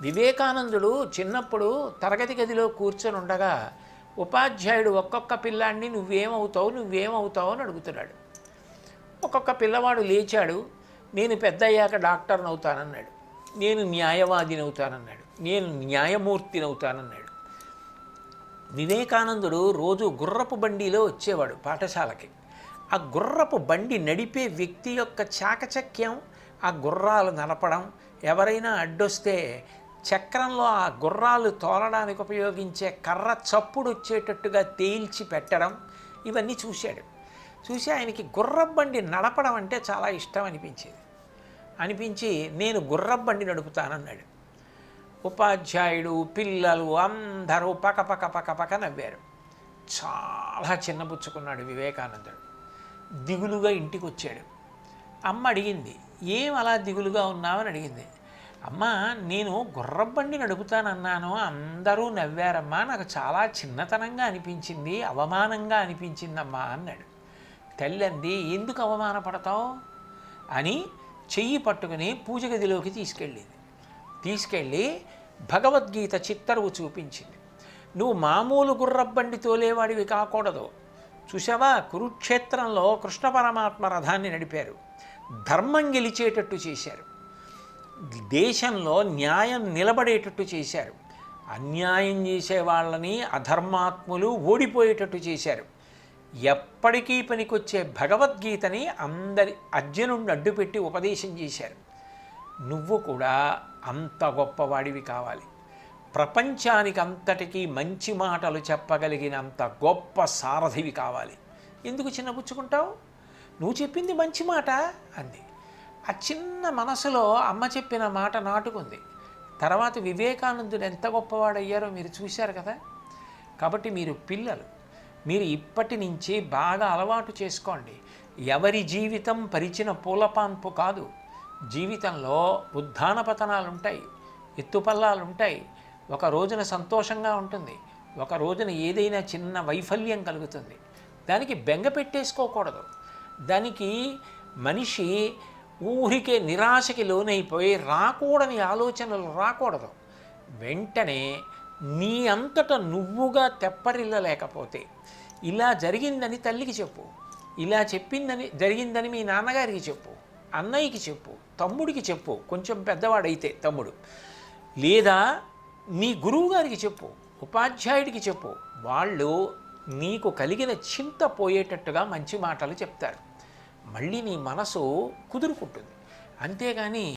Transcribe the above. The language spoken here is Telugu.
వివేకానందుడు చిన్నప్పుడు తరగతి గదిలో కూర్చొని ఉండగా ఉపాధ్యాయుడు ఒక్కొక్క పిల్లాడిని నువ్వేమవుతావు నువ్వేమవుతావు అని అడుగుతున్నాడు. ఒక్కొక్క పిల్లవాడు లేచాడు నేను పెద్ద అయ్యాక డాక్టర్ని అవుతానన్నాడు నేను న్యాయవాదిని అవుతానన్నాడు నేను న్యాయమూర్తిని అవుతానన్నాడు వివేకానందుడు రోజు గుర్రపు బండిలో వచ్చేవాడు పాఠశాలకి. ఆ గుర్రపు బండి నడిపే వ్యక్తి యొక్క చాకచక్యం ఆ గుర్రాలు నడపడం ఎవరైనా అడ్డొస్తే చక్రంలో ఆ గుర్రాలు తోలడానికి ఉపయోగించే కర్ర చప్పుడు వచ్చేటట్టుగా తేల్చి పెట్టడం ఇవన్నీ చూశాడు. చూసి ఆయనకి గుర్రబండి నడపడం అంటే చాలా ఇష్టం అనిపించేది. అనిపించి నేను గుర్రబండి నడుపుతానన్నాడు. ఉపాధ్యాయుడు పిల్లలు అందరూ పక పక పక పక నవ్వారు. చాలా చిన్నపుచ్చుకున్నాడు వివేకానందుడు. దిగులుగా ఇంటికి వచ్చాడు అమ్మ అడిగింది ఏం అలా దిగులుగా ఉన్నావని అడిగింది. అమ్మ నేను గుర్రబండి నడుపుతానన్నాను అందరూ నవ్వారమ్మా నాకు చాలా చిన్నతనంగా అనిపించింది అవమానంగా అనిపించిందమ్మా అన్నాడు. తల్లి అంది ఎందుకు అవమానపడతావు? అని చెయ్యి పట్టుకుని పూజ గదిలోకి తీసుకెళ్ళింది. తీసుకెళ్ళి భగవద్గీత చిత్తరువు చూపించింది. నువ్వు మామూలు గుర్రబండి తోలేవాడివి కాకూడదు. చూసావా కురుక్షేత్రంలో కృష్ణ పరమాత్మ రథాన్ని నడిపారు. ధర్మం గెలిచేటట్టు చేశారు. దేశంలో న్యాయం నిలబడేటట్టు చేశారు. అన్యాయం చేసే వాళ్ళని అధర్మాత్ములు ఓడిపోయేటట్టు చేశారు. ఎప్పటికీ పనికొచ్చే భగవద్గీతని అందరి అర్జునుడిని అడ్డుపెట్టి ఉపదేశం చేశారు. నువ్వు కూడా అంత గొప్పవాడివి కావాలి. ప్రపంచానికి అంతటికీ మంచి మాటలు చెప్పగలిగినంత గొప్ప సారథివి కావాలి. ఎందుకు చిన్నపుచ్చుకుంటావు నువ్వు చెప్పింది మంచి మాట అంది. ఆ చిన్న మనసులో అమ్మ చెప్పిన మాట నాటుకుంది. తర్వాత వివేకానందుడు ఎంత గొప్పవాడయ్యారో మీరు చూశారు కదా? కాబట్టి మీరు పిల్లలు. మీరు ఇప్పటి నుంచి బాగా అలవాటు చేసుకోండి. ఎవరి జీవితం పరిచిన పూలపాన్పు కాదు. జీవితంలో ఉద్ధాన పతనాలు ఉంటాయి ఎత్తుపల్లాలు ఉంటాయి ఒక రోజున సంతోషంగా ఉంటుంది. ఒక రోజున ఏదైనా చిన్న వైఫల్యం కలుగుతుంది. దానికి బెంగ పెట్టేసుకోకూడదు. దానికి మనిషి ఊరికే నిరాశకి లోనైపోయి రాకూడని ఆలోచనలు రాకూడదు. వెంటనే నీ అంతట నువ్వుగా తెప్పరిల్లలేకపోతే ఇలా జరిగిందని తల్లికి చెప్పు ఇలా చెప్పిందని జరిగిందని మీ నాన్నగారికి చెప్పు అన్నయ్యకి చెప్పు తమ్ముడికి చెప్పు కొంచెం పెద్దవాడైతే తమ్ముడు. లేదా నీ గురువు గారికి చెప్పు ఉపాధ్యాయుడికి చెప్పు వాళ్ళు నీకు కలిగిన చింత పోయేటట్టుగా మంచి మాటలు చెప్తారు. మళ్ళీ నీ మనసు కుదురుకుంటుంది. అంతేగాని